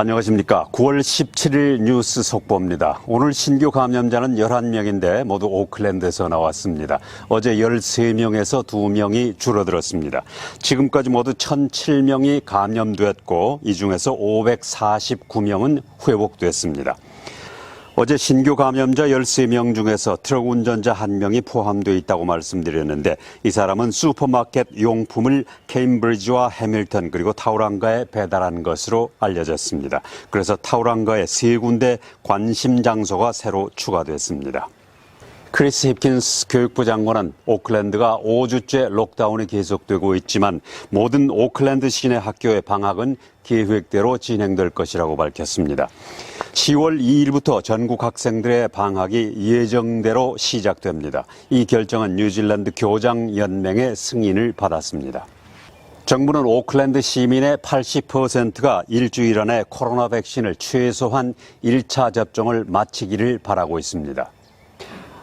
안녕하십니까. 9월 17일 뉴스 속보입니다. 오늘 신규 감염자는 11명인데 모두 오클랜드에서 나왔습니다. 어제 13명에서 2명이 줄어들었습니다. 지금까지 모두 1,007명이 감염됐고 이 중에서 549명은 회복됐습니다. 어제 신규 감염자 13명 중에서 트럭 운전자 1명이 포함되어 있다고 말씀드렸는데 이 사람은 슈퍼마켓 용품을 케임브리지와 해밀턴 그리고 타우랑가에 배달한 것으로 알려졌습니다. 그래서 타우랑가에 세 군데 관심 장소가 새로 추가됐습니다. 크리스 힙킨스 교육부 장관은 오클랜드가 5주째 록다운이 계속되고 있지만 모든 오클랜드 시내 학교의 방학은 계획대로 진행될 것이라고 밝혔습니다. 10월 2일부터 전국 학생들의 방학이 예정대로 시작됩니다. 이 결정은 뉴질랜드 교장연맹의 승인을 받았습니다. 정부는 오클랜드 시민의 80%가 일주일 안에 코로나 백신을 최소한 1차 접종을 마치기를 바라고 있습니다.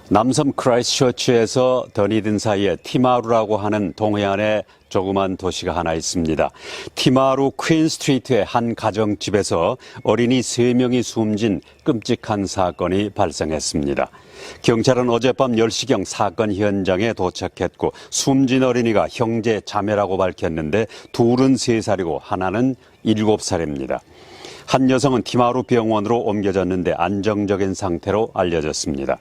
남섬 크라이스처치에서 더니든 사이에 티마루라고 하는 동해안에 조그만 도시가 하나 있습니다. 티마루 퀸 스트리트의 한 가정집에서 어린이 3명이 숨진 끔찍한 사건이 발생했습니다. 경찰은 어젯밤 10시경 사건 현장에 도착했고 숨진 어린이가 형제 자매라고 밝혔는데 둘은 3살이고 하나는 7살입니다. 한 여성은 티마루 병원으로 옮겨졌는데 안정적인 상태로 알려졌습니다.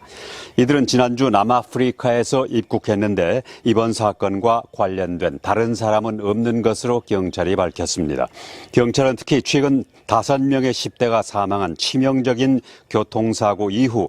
이들은 지난주 남아프리카에서 입국했는데 이번 사건과 관련된 다른 사람은 없는 것으로 경찰이 밝혔습니다. 경찰은 특히 최근 다섯 명의 10대가 사망한 치명적인 교통사고 이후